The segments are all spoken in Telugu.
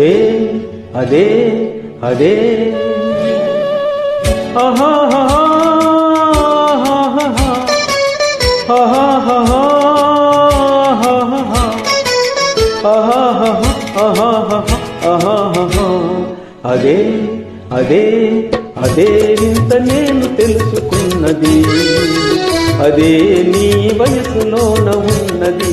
అదే అదే అదే అదే అదే అదే ఇంత నేను తెలుసుకున్నది అదే నీ వయసులోన ఉన్నది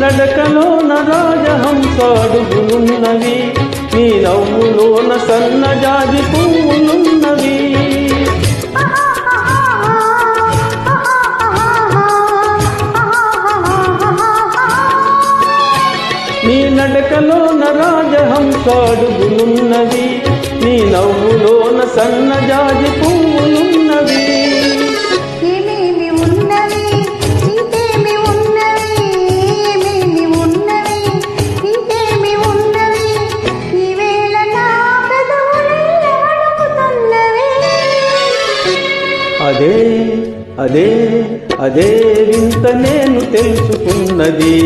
నడకలోన రాజహంసాడుగులున్నవి నీ నవ్వులోన సన్నజాజి పువ్వులున్నవి. నీ నడకలోన రాజహంసాడుగులున్నవి నీ నవ్వులోన సన్నజాజి పువ్వు అదే అదే అదే వింత నేను తెలుసుకున్నది.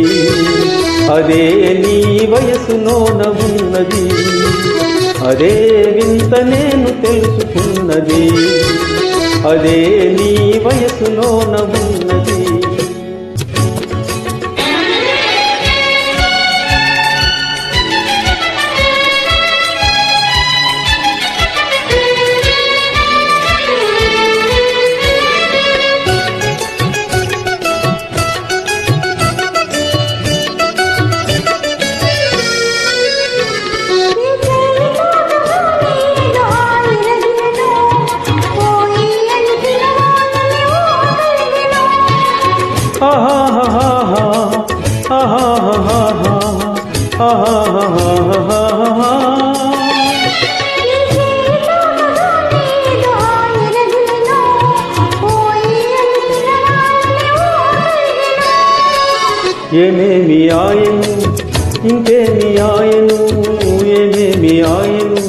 అదే నీ వయసులోన ఉన్నది. అదే వింత నేను తెలుసుకున్నది. అదే నీ వయసులోన ఉన్నది. ఏమేమి ఆయను ఇంకేమి ఆయను ఏమేమి ఆయను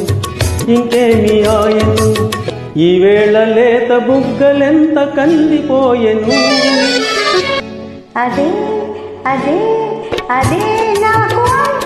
ఇంకేమి ఆయను? ఈవేళ లేత బుగ్గలెంత కందిపోయెను అదే అదే అదే